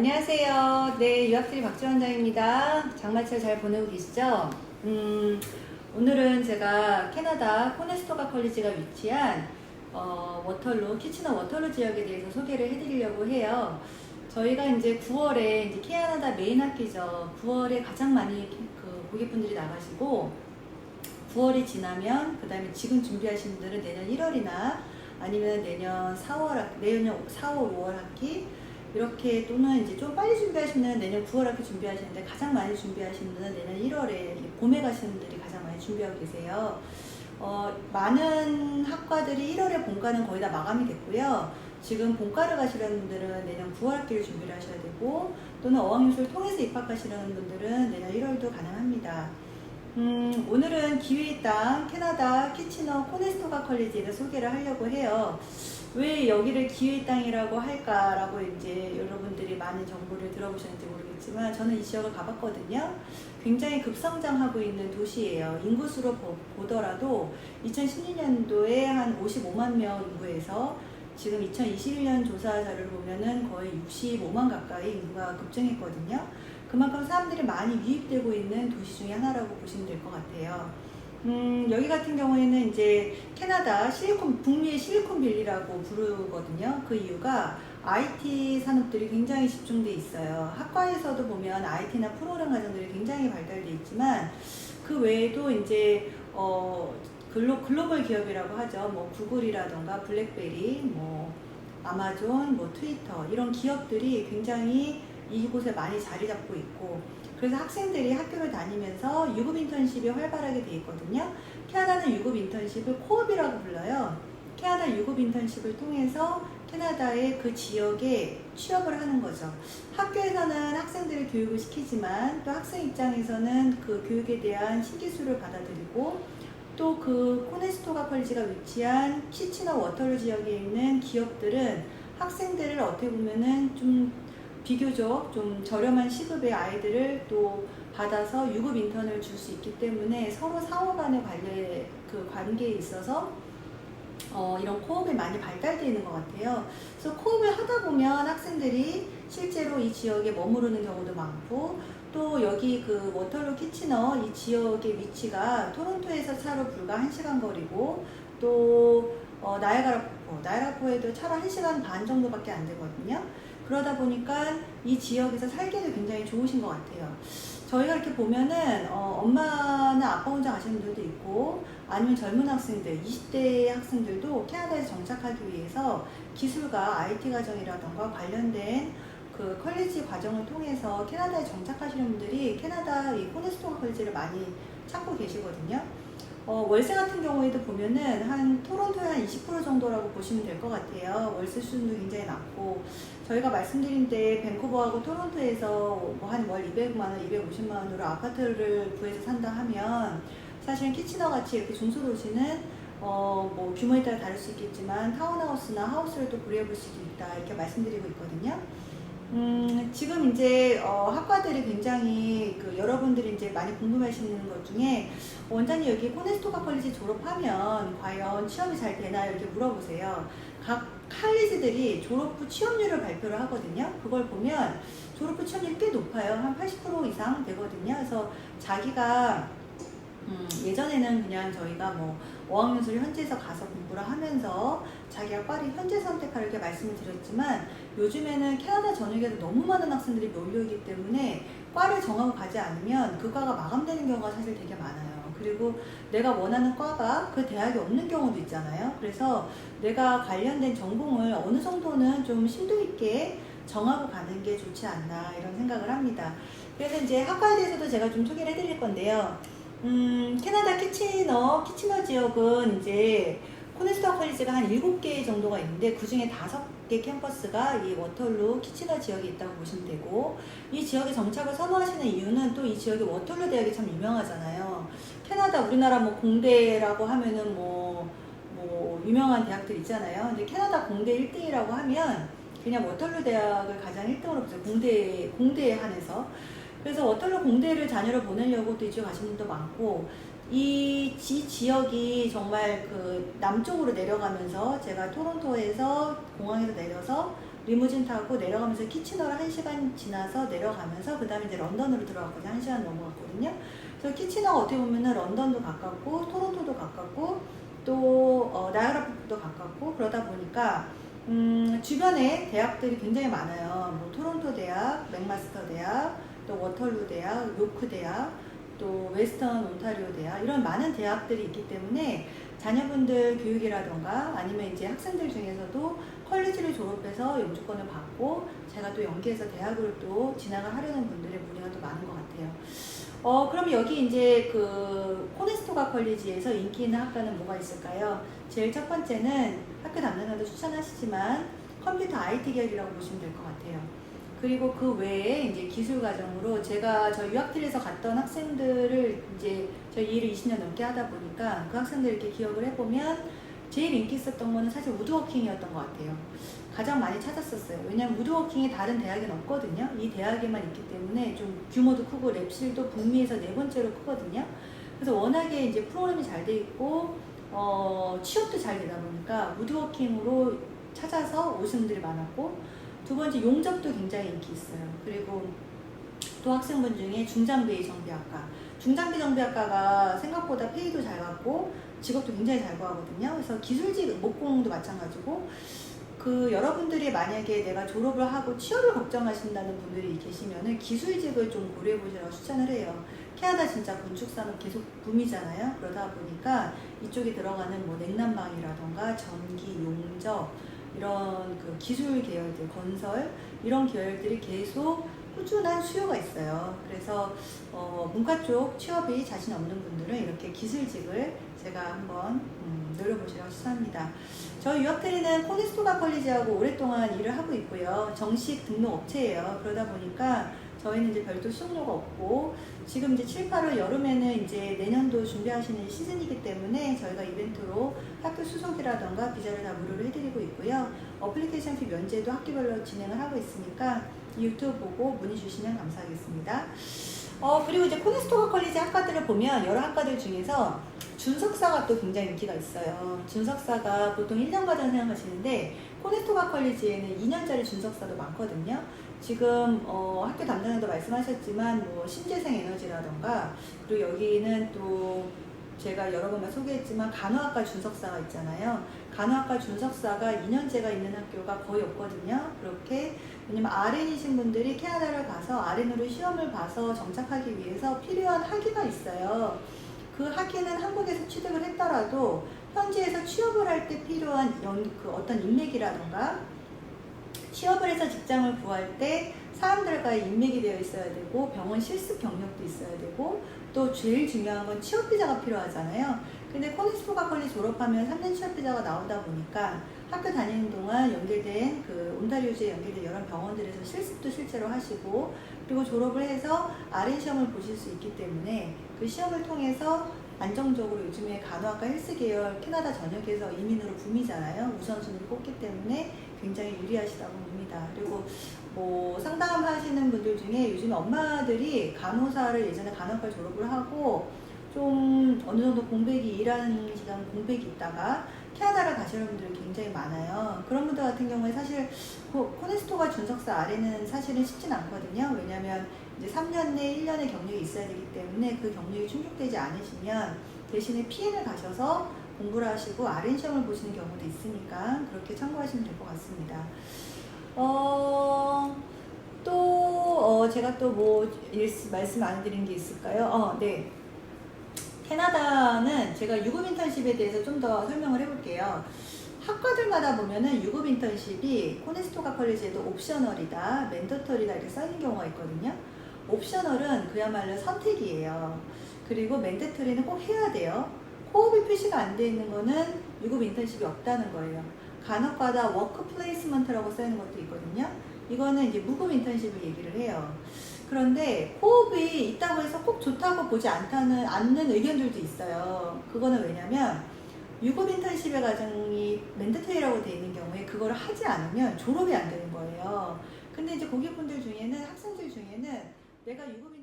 안녕하세요. 네, 유학생리 박지원장입니다. 장마철 잘 보내고 계시죠? 음, 오늘은 제가 캐나다 코네스토가 컬리지가 위치한 어, 워털루, 키치너 워털루 지역에 대해서 소개를 해드리려고 해요. 저희가 이제 9월에 이제 캐나다 메인 학기죠. 9월에 가장 많이 그 고객분들이 나가시고 9월이 지나면 그 다음에 지금 준비하시는 분들은 내년 1월이나 아니면 내년 4월, 학- 내년 4월, 5월 학기 이렇게 또는 이제 좀 빨리 준비하시는 내년 9월 학기 준비하시는데 가장 많이 준비하시는 분은 내년 1월에 봄에 가시는 분들이 가장 많이 준비하고 계세요. 어, 많은 학과들이 1월에 본과는 거의 다 마감이 됐고요. 지금 본과를 가시려는 분들은 내년 9월 학기를 준비를 하셔야 되고 또는 어학연수를 통해서 입학하시려는 분들은 내년 1월도 가능합니다. 음, 오늘은 기회의 땅 캐나다 키치너 코네스토가 컬리지를 소개를 하려고 해요. 왜 여기를 기회의 땅이라고 할까라고 이제 여러분들이 많은 정보를 들어보셨는지 모르겠지만 저는 이 지역을 가봤거든요. 굉장히 급성장하고 있는 도시예요. 인구수로 보, 보더라도 2016년도에 한 55만 명 인구에서 지금 2021년 조사 자료를 보면은 거의 65만 가까이 인구가 급증했거든요. 그만큼 사람들이 많이 유입되고 있는 도시 중에 하나라고 보시면 될 것 같아요. 음, 여기 같은 경우에는 이제 캐나다 실리콘, 북미의 실리콘밸리라고 부르거든요. 그 이유가 IT 산업들이 굉장히 집중돼 있어요. 학과에서도 보면 IT나 프로그램 과정들이 굉장히 발달돼 있지만 그 외에도 이제 어, 글로, 글로벌 기업이라고 하죠. 뭐 구글이라던가 블랙베리, 뭐 아마존, 뭐 트위터 이런 기업들이 굉장히 이곳에 많이 자리 잡고 있고 그래서 학생들이 학교를 다니면서 유급 인턴십이 활발하게 돼 있거든요. 캐나다는 유급 인턴십을 코업이라고 불러요. 캐나다 유급 인턴십을 통해서 캐나다의 그 지역에 취업을 하는 거죠. 학교에서는 학생들을 교육을 시키지만 또 학생 입장에서는 그 교육에 대한 신기술을 받아들이고 또 그 코네스토가 컬지가 위치한 키치너 워터루 지역에 있는 기업들은 학생들을 어떻게 보면은 좀 비교적 좀 저렴한 시급의 아이들을 또 받아서 유급 인턴을 줄 수 있기 때문에 서로 상호 간의 관계, 그 관계에 있어서 어, 이런 코업이 많이 발달되어 있는 것 같아요. 그래서 코업을 하다 보면 학생들이 실제로 이 지역에 머무르는 경우도 많고 또 여기 그 워털루 키치너 이 지역의 위치가 토론토에서 차로 불과 1시간 거리고 또 어, 나야가라 폭포, 나야가라 폭포에도 차로 1시간 반 정도밖에 안 되거든요. 그러다 보니까 이 지역에서 살기도 굉장히 좋으신 것 같아요. 저희가 이렇게 보면은 어, 엄마나 아빠 혼자 가시는 분들도 있고 아니면 젊은 학생들, 20대 학생들도 캐나다에서 정착하기 위해서 기술과 IT 과정이라던가 관련된 그 컬리지 과정을 통해서 캐나다에 정착하시는 분들이 캐나다 이 코네스토가 컬리지를 많이 찾고 계시거든요. 어, 월세 같은 경우에도 보면은 한 토론토의 한 20% 정도라고 보시면 될 것 같아요. 월세 수준도 굉장히 낮고 저희가 말씀드린 때 밴쿠버하고 토론토에서 뭐 한월 200만 원, 250만 원으로 아파트를 구해서 산다 하면 사실 키치너 같이 이렇게 중소도시는 어, 뭐 규모에 따라 다를 수 있겠지만 타운하우스나 하우스를 또 고려해 볼 수도 있다 이렇게 말씀드리고 있거든요. 음, 지금 이제 어, 학과들이 굉장히 그 여러분들이 이제 많이 궁금해하시는 것 중에 원장님 여기 코네스토가 컬리지 졸업하면 과연 취업이 잘 되나요? 이렇게 물어보세요. 각 칼리지들이 졸업 후 취업률을 발표를 하거든요. 그걸 보면 졸업 후 취업률이 꽤 높아요. 한 80% 이상 되거든요. 그래서 자기가 음, 예전에는 그냥 저희가 뭐 어학연수를 현지에서 가서 공부를 하면서 자기가 과를 현지 선택하라 이렇게 말씀을 드렸지만 요즘에는 캐나다 전역에서 너무 많은 학생들이 몰려오기 때문에 과를 정하고 가지 않으면 그 과가 마감되는 경우가 사실 되게 많아요. 그리고 내가 원하는 과가 그 대학에 없는 경우도 있잖아요. 그래서 내가 관련된 전공을 어느 정도는 좀 심도 있게 정하고 가는 게 좋지 않나 이런 생각을 합니다. 그래서 이제 학과에 대해서도 제가 좀 소개를 해드릴 건데요. 음, 캐나다 키치너, 키치너 지역은 이제 코네스터 컬리지가 한 7개 정도가 있는데 그 중에 5개 캠퍼스가 이 워털루 키치너 지역에 있다고 보시면 되고 이 지역에 정착을 선호하시는 이유는 또 이 지역에 워털루 대학이 참 유명하잖아요. 캐나다 우리나라 뭐 공대라고 하면은 뭐, 뭐 유명한 대학들 있잖아요. 근데 캐나다 공대 1등이라고 하면 그냥 워털루 대학을 가장 1등으로 보세요. 공대, 공대에 한해서. 그래서 워털루 공대를 자녀를 보내려고 또 이쪽 가시는 분도 많고 이 지, 지역이 정말 그 남쪽으로 내려가면서 제가 토론토에서 공항에서 내려서 리무진 타고 내려가면서 키치너를 한 시간 지나서 내려가면서 그 다음에 이제 런던으로 들어갔거든요. 한 시간 넘어갔거든요. 그래서 키치너가 어떻게 보면은 런던도 가깝고 토론토도 가깝고 또 어, 나이아가라 폭포도 가깝고 그러다 보니까 음, 주변에 대학들이 굉장히 많아요. 뭐 토론토 대학, 맥마스터 대학, 또 워털루 대학, 요크 대학, 또 웨스턴 온타리오 대학 이런 많은 대학들이 있기 때문에 자녀분들 교육이라던가 아니면 이제 학생들 중에서도 컬리지를 졸업해서 영주권을 받고 제가 또 연계해서 대학을 또 진학을 하려는 분들의 문의가 또 많은 것 같아요. 어, 그럼 여기 이제 그 코네스토가 컬리지에서 인기 있는 학과는 뭐가 있을까요? 제일 첫 번째는 학교 담당자도 추천하시지만 컴퓨터 IT 계열이라고 보시면 될 것 같아요. 그리고 그 외에 이제 기술 과정으로 제가 저 유학길에서 갔던 학생들을 이제 저이 일을 20년 넘게 하다 보니까 그 학생들 이렇게 기억을 해보면 제일 인기 있었던 거는 사실 우드워킹이었던 것 같아요. 가장 많이 찾았었어요. 왜냐하면 우드워킹이 다른 대학엔 없거든요. 이 대학에만 있기 때문에 좀 규모도 크고 랩실도 북미에서 네 번째로 크거든요. 그래서 워낙에 이제 프로그램이 잘 돼 있고 어, 취업도 잘 되다 보니까 우드워킹으로 찾아서 오시는 분들이 많았고 두 번째 용접도 굉장히 인기 있어요. 그리고 또 학생분 중에 중장비 정비학과 중장비 정비학과가 생각보다 페이도 잘 받고 직업도 굉장히 잘 구하거든요. 그래서 기술직 목공도 마찬가지고 그 여러분들이 만약에 내가 졸업을 하고 취업을 걱정하신다는 분들이 계시면은 기술직을 좀 고려해 보시라고 추천을 해요. 캐나다 진짜 건축 산업 계속 붐이잖아요. 그러다 보니까 이쪽에 들어가는 뭐 냉난방이라던가 전기, 용접 이런 그 기술 계열들, 건설 이런 계열들이 계속 꾸준한 수요가 있어요. 그래서 어, 문과 쪽 취업이 자신 없는 분들은 이렇게 기술직을 제가 한번 음, 노려보시라고 추천합니다. 저희 유학트리는 코니스토가 컬리지하고 오랫동안 일을 하고 있고요. 정식 등록 업체예요. 그러다 보니까 저희는 이제 별도 수업료가 없고 지금 이제 7, 8월 여름에는 이제 내년도 준비하시는 시즌이기 때문에 저희가 이벤트로 학교 수속이라던가 비자를 다 무료로 해드리고 있고요. 어플리케이션 피 면제도 학교별로 진행을 하고 있으니까 이 유튜브 보고 문의 주시면 감사하겠습니다. 어, 그리고 이제 코네스토가 컬리지 학과들을 보면 여러 학과들 중에서 준석사가 또 굉장히 인기가 있어요. 준석사가 보통 1년 과정 생각하시는데 코네스토가 컬리지에는 2년짜리 준석사도 많거든요. 지금 어, 학교 담당자도 말씀하셨지만 뭐 신재생 에너지라던가 그리고 여기는 또 제가 여러 번 소개했지만 간호학과 준석사가 있잖아요. 간호학과 준석사가 2년제가 있는 학교가 거의 없거든요. 그렇게 왜냐면 RN이신 분들이 캐나다를 가서 RN으로 시험을 봐서 정착하기 위해서 필요한 학위가 있어요. 그 학위는 한국에서 취득을 했더라도 현지에서 취업을 할 때 필요한 연, 그 어떤 인맥이라던가 취업을 해서 직장을 구할 때 사람들과의 인맥이 되어 있어야 되고 병원 실습 경력도 있어야 되고 또 제일 중요한 건 취업 비자가 필요하잖아요. 근데 코니스토가 컬리 졸업하면 3년 취업 비자가 나오다 보니까 학교 다니는 동안 연결된 그 온타리오주에 연결된 여러 병원들에서 실습도 실제로 하시고 그리고 졸업을 해서 RN 시험을 보실 수 있기 때문에 그 시험을 통해서 안정적으로 요즘에 간호학과 헬스 계열 캐나다 전역에서 이민으로 붐이잖아요. 우선순위를 꼽기 때문에 굉장히 유리하시다고 봅니다. 그리고 뭐 상담 하시는 분들 중에 요즘 엄마들이 간호사를 예전에 간호학과 졸업을 하고 좀 어느 정도 공백이 일하는 시간 공백이 있다가 캐나다를 가시는 분들이 굉장히 많아요. 그런 분들 같은 경우에 사실 코- 코네스토가 준석사 아래는 사실은 쉽진 않거든요. 왜냐하면 이제 3년 내 1년의 경력이 있어야 되기 때문에 그 경력이 충족되지 않으시면 대신에 PN을 가셔서 공부를 하시고 시험을 보시는 경우도 있으니까 그렇게 참고하시면 될 것 같습니다. 어, 또, 어, 제가 또 뭐 말씀 안 드린 게 있을까요? 어, 네. 캐나다는 제가 유급 인턴십에 대해서 좀 더 설명을 해볼게요. 학과들마다 보면은 유급 인턴십이 코네스토가 컬리지에도 옵셔널이다, 맨더터리다 이렇게 써있는 경우가 있거든요. 옵셔널은 그야말로 선택이에요. 그리고 맨데터리는 꼭 해야 돼요. 호흡이 표시가 안 돼 있는 거는 유급 인턴십이 없다는 거예요. 간혹가다 워크 플레이스먼트라고 써있는 것도 있거든요. 이거는 이제 무급 인턴십을 얘기를 해요. 그런데 호흡이 있다고 해서 꼭 좋다고 보지 않다는 않는 의견들도 있어요. 그거는 왜냐면 유급 인턴십의 과정이 맨데터리라고 되어 있는 경우에 그거를 하지 않으면 졸업이 안 되는 거예요. 근데 이제 고객분들 중에는 학생들 중에는 내가 유급